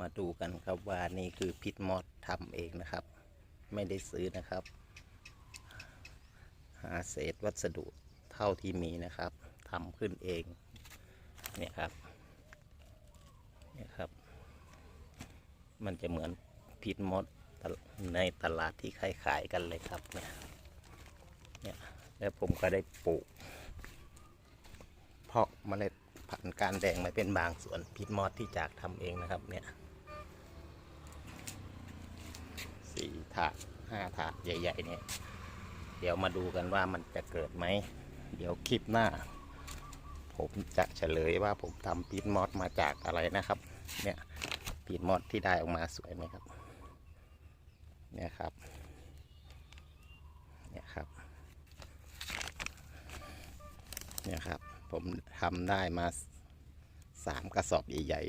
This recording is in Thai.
มาดูกันครับว่านี่คือพิษมอสทำเองนะครับ ไม่ได้ซื้อนะครับ หาเศษวัสดุเท่าที่มีนะครับทำขึ้นเองเนี่ยครับเนี่ยครับ มันจะเหมือนพิษมดในตลาดที่ขายขายๆกันเลยครับเนี่ยเนี่ยแล้วผมก็ได้ปลูก เพาะเมล็ดพันธุ์การแดงมาเป็นบางส่วนพิษมอดที่จากทำเองนะครับเนี่ยสี่ ถาดห้าถาดใหญ่ ๆ เนี่ย เดี๋ยวมาดูกันว่ามันจะเกิดไหม เดี๋ยวคลิปหน้า ผมจะเฉลยว่าผมทำพีทมอสมาจากอะไรนะครับ เนี่ยพีทมอสที่ได้ออกมาสวยไหมครับ เนี่ยครับ เนี่ยครับ เนี่ยครับ ผมทำได้มาสามกระสอบใหญ่